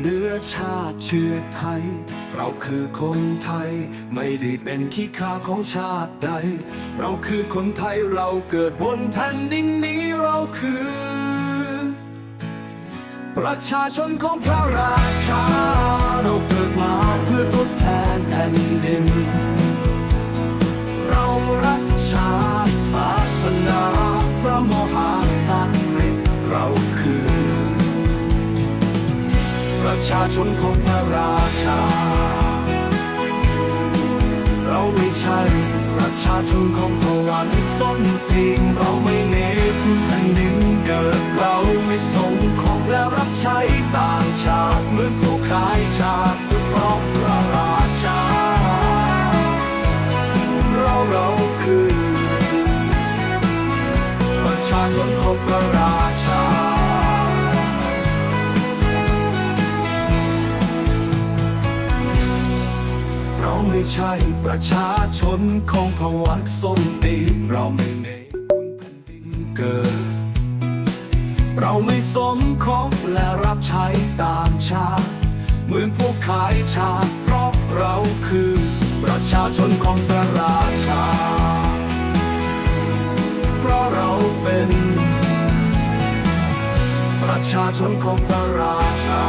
เนื้อชาติเชื้อไทย เราคือคนไทย ไม่ได้เป็นขี้ข้าของชาติใด เราคือคนไทยเราเกิดบนแผ่นดินนี้เราคือ ประชาชนของพระราชา เราเกิดมาเพื่อทดแทนแผ่นดิน เรารักชาติศาสนา พระมหากษัตริย์เราคือ ประชาชนของพระราชา เราไม่ใช่ประชาชนของตะวันส้นตีนเราไม่เน้นแผ่นดินเกิดเราไม่ส่งของและรับใช้ต่างชาติเมือนผู้ขายชาติเพรองพระราชา เราเราคือ ประชาชนของพระ ไม่ใช่ประชาชนของพวักส้นตีนเราไม่ในคุณแผ่นดินเกิด เราไม่สมของและรับใช้ต่างชาติเหมือนพวกขายชาติเพราะเราคือ ประชาชนของพระราชา เพราะเราเป็น ประชาชนของพระราชา